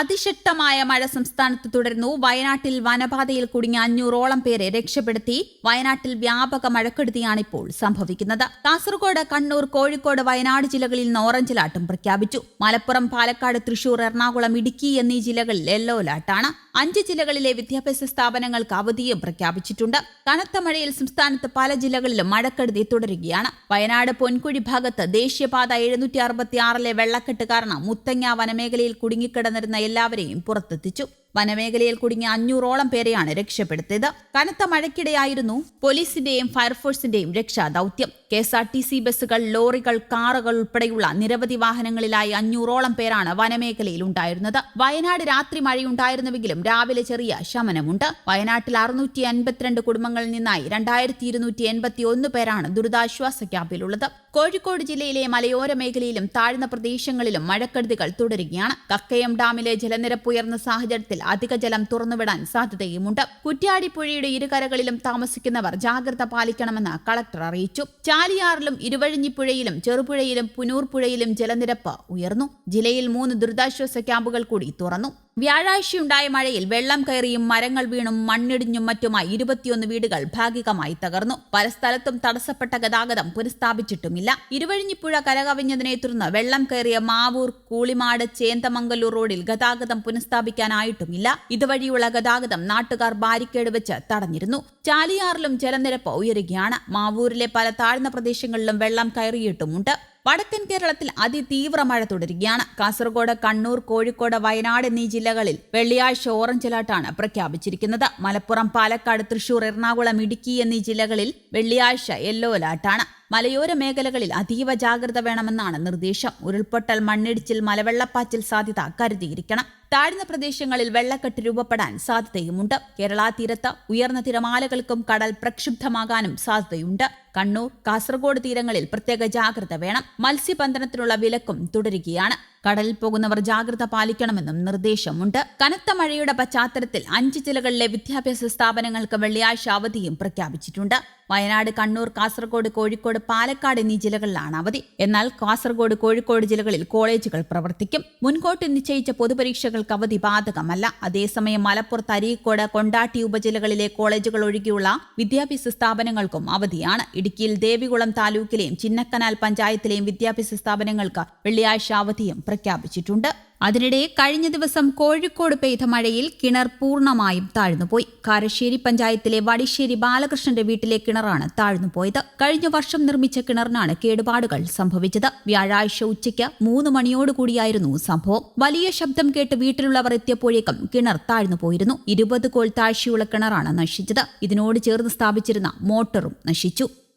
അതിശക്തമായ മഴ സംസ്ഥാനത്ത് തുടരുന്നു. വയനാട്ടിൽ വനപാതയിൽ കുടുങ്ങിയ അഞ്ഞൂറോളം പേരെ രക്ഷപ്പെടുത്തി. വയനാട്ടിൽ വ്യാപക മഴക്കെടുതിയാണ് ഇപ്പോൾ സംഭവിക്കുന്നത്. കാസർഗോഡ് കണ്ണൂർ കോഴിക്കോട് വയനാട് ജില്ലകളിൽ ഇന്ന് ഓറഞ്ച് അലർട്ടും പ്രഖ്യാപിച്ചു. മലപ്പുറം പാലക്കാട് തൃശൂർ എറണാകുളം ഇടുക്കി എന്നീ ജില്ലകളിൽ യെല്ലോ അലർട്ടാണ്. അഞ്ച് ജില്ലകളിലെ വിദ്യാഭ്യാസ സ്ഥാപനങ്ങൾക്ക് അവധിയും പ്രഖ്യാപിച്ചിട്ടുണ്ട്. കനത്ത മഴയിൽ സംസ്ഥാനത്ത് പല ജില്ലകളിലും മഴക്കെടുതി തുടരുകയാണ്. വയനാട് പൊൻകുഴി ഭാഗത്ത് ദേശീയപാത എഴുന്നൂറ്റി അറുപത്തി ആറിലെ വെള്ളക്കെട്ട് കാരണം മുത്തങ്ങ വനമേഖലയിൽ കുടുങ്ങിക്കിടന്നിരുന്ന എല്ലാവരെയും പുറത്തെത്തിച്ചു വനമേഖലയിൽ കുടുങ്ങിയ അഞ്ഞൂറോളം പേരെയാണ് രക്ഷപ്പെടുത്തിയത്. കനത്ത മഴയ്ക്കിടെയായിരുന്നു പോലീസിന്റെയും ഫയർഫോഴ്സിന്റെയും രക്ഷാ ദൌത്യം K S R T C ബസ്സുകൾ ലോറികൾ കാറുകൾ ഉൾപ്പെടെയുള്ള നിരവധി വാഹനങ്ങളിലായി അഞ്ഞൂറോളം പേരാണ് വനമേഖലയിൽ ഉണ്ടായിരുന്നത്. വയനാട് രാത്രി മഴയുണ്ടായിരുന്നുവെങ്കിലും രാവിലെ ചെറിയ ശമനമുണ്ട്. വയനാട്ടിൽ അറുന്നൂറ്റി അൻപത്തിരണ്ട് കുടുംബങ്ങളിൽ നിന്നായി രണ്ടായിരത്തി ഇരുന്നൂറ്റി എൺപത്തി ഒന്ന് പേരാണ് ദുരിതാശ്വാസ ക്യാമ്പിലുള്ളത്. കോഴിക്കോട് ജില്ലയിലെ മലയോര മേഖലയിലും താഴ്ന്ന പ്രദേശങ്ങളിലും മഴക്കെടുതികൾ തുടരുകയാണ്. കക്കയം ഡാമിലെ ജലനിരപ്പ് ഉയർന്ന സാഹചര്യത്തിൽ അധിക ജലം തുറന്നുവിടാൻ സാധ്യതയുമുണ്ട്. കുറ്റ്യാടി പുഴയുടെ ഇരുകരകളിലും താമസിക്കുന്നവർ ജാഗ്രത പാലിക്കണമെന്ന് കളക്ടർ അറിയിച്ചു. ചാലിയാറിലും ഇരുവഴിഞ്ഞിപ്പുഴയിലും ചെറുപുഴയിലും പുനൂർ പുഴയിലും ജലനിരപ്പ് ഉയർന്നു. ജില്ലയിൽ മൂന്ന് ദുരിതാശ്വാസ ക്യാമ്പുകൾ കൂടി തുറന്നു. വ്യാഴാഴ്ചയുണ്ടായ മഴയിൽ വെള്ളം കയറിയും മരങ്ങൾ വീണും മണ്ണിടിഞ്ഞും മറ്റുമായി ഇരുപത്തിയൊന്ന് വീടുകൾ ഭാഗികമായി തകർന്നു. പല സ്ഥലത്തും തടസ്സപ്പെട്ട ഗതാഗതം പുനഃസ്ഥാപിച്ചിട്ടുമില്ല. ഇരുവഴിഞ്ഞിപ്പുഴ കരകവിഞ്ഞതിനെ തുടർന്ന് വെള്ളം കയറിയ മാവൂർ കൂളിമാട് ചേന്തമംഗലൂർ റോഡിൽ ഗതാഗതം പുനഃസ്ഥാപിക്കാനായിട്ടുമില്ല. ഇതുവഴിയുള്ള ഗതാഗതം നാട്ടുകാർ ബാരിക്കേഡ് വെച്ച് തടഞ്ഞിരുന്നു. ചാലിയാറിലും ജലനിരപ്പ് ഉയരുകയാണ്. മാവൂരിലെ പല താഴ്ന്ന പ്രദേശങ്ങളിലും വെള്ളം കയറിയിട്ടുമുണ്ട്. വടക്കൻ കേരളത്തിൽ അതിതീവ്ര മഴ തുടരുകയാണ്. കാസർഗോഡ് കണ്ണൂർ കോഴിക്കോട് വയനാട് എന്നീ ജില്ലകളിൽ വെള്ളിയാഴ്ച ഓറഞ്ച് അലർട്ടാണ് പ്രഖ്യാപിച്ചിരിക്കുന്നത്. മലപ്പുറം പാലക്കാട് തൃശൂർ എറണാകുളം ഇടുക്കി എന്നീ ജില്ലകളിൽ വെള്ളിയാഴ്ച യെല്ലോ അലർട്ടാണ്. മലയോര മേഖലകളിൽ അതീവ ജാഗ്രത വേണമെന്നാണ് നിർദ്ദേശം. ഉരുൾപൊട്ടൽ മണ്ണിടിച്ചിൽ മലവെള്ളപ്പാച്ചിൽ സാധ്യത കരുതിയിരിക്കണം. താഴ്ന്ന പ്രദേശങ്ങളിൽ വെള്ളക്കെട്ട് രൂപപ്പെടാൻ സാധ്യതയുമുണ്ട്. കേരള തീരത്ത് ഉയർന്ന തിരമാലകൾക്കും കടൽ പ്രക്ഷുബ്ധമാകാനും സാധ്യതയുണ്ട്. കണ്ണൂർ കാസർഗോഡ് തീരങ്ങളിൽ പ്രത്യേക ജാഗ്രത വേണം. മത്സ്യബന്ധനത്തിനുള്ള വിലക്കും തുടരുകയാണ്. കടലിൽ പോകുന്നവർ ജാഗ്രത പാലിക്കണമെന്നും നിർദ്ദേശമുണ്ട്. കനത്ത മഴയുടെ പശ്ചാത്തലത്തിൽ അഞ്ച് ജില്ലകളിലെ വിദ്യാഭ്യാസ സ്ഥാപനങ്ങൾക്ക് വെള്ളിയാഴ്ച അവധിയും പ്രഖ്യാപിച്ചിട്ടുണ്ട്. വയനാട് കണ്ണൂർ കാസർഗോഡ് കോഴിക്കോട് പാലക്കാട് എന്നീ ജില്ലകളിലാണ് അവധി. എന്നാൽ കാസർഗോഡ് കോഴിക്കോട് ജില്ലകളിൽ കോളേജുകൾ പ്രവർത്തിക്കും. മുൻകോട്ട് നിശ്ചയിച്ച പൊതുപരീക്ഷകൾക്ക് അവധി ബാധകമല്ല. അതേസമയം മലപ്പുറത്ത് അരീക്കോട് കൊണ്ടാട്ടി ഉപജില്ലകളിലെ കോളേജുകൾ ഒഴികെയുള്ള വിദ്യാഭ്യാസ സ്ഥാപനങ്ങൾക്കും അവധിയാണ്. ഇടുക്കിയിൽ ദേവികുളം താലൂക്കിലെയും ചിന്നക്കനാൽ പഞ്ചായത്തിലെയും വിദ്യാഭ്യാസ സ്ഥാപനങ്ങൾക്ക് വെള്ളിയാഴ്ച അവധിയും പ്രഖ്യാപിച്ചിട്ടുണ്ട്. അതിനിടെ കഴിഞ്ഞ ദിവസം കോഴിക്കോട് പെയ്ത മഴയിൽ കിണർ പൂർണമായും താഴ്ന്നുപോയി. കാരശ്ശേരി പഞ്ചായത്തിലെ വടിശ്ശേരി ബാലകൃഷ്ണന്റെ വീട്ടിലെ കിണറാണ് താഴ്ന്നുപോയത്. കഴിഞ്ഞ വർഷം നിർമ്മിച്ച കിണറിനാണ് കേടുപാടുകൾ സംഭവിച്ചത്. വ്യാഴാഴ്ച ഉച്ചയ്ക്ക് മൂന്ന് മണിയോടുകൂടിയായിരുന്നു സംഭവം. വലിയ ശബ്ദം കേട്ട് വീട്ടിലുള്ളവർ എത്തിയപ്പോഴേക്കും കിണർ താഴ്ന്നുപോയിരുന്നു. ഇരുപത് കോൾ താഴ്ചയുള്ള കിണറാണ് നശിച്ചത്. ഇതിനോട് ചേർന്ന് സ്ഥാപിച്ചിരുന്ന മോട്ടറും നശിച്ചു.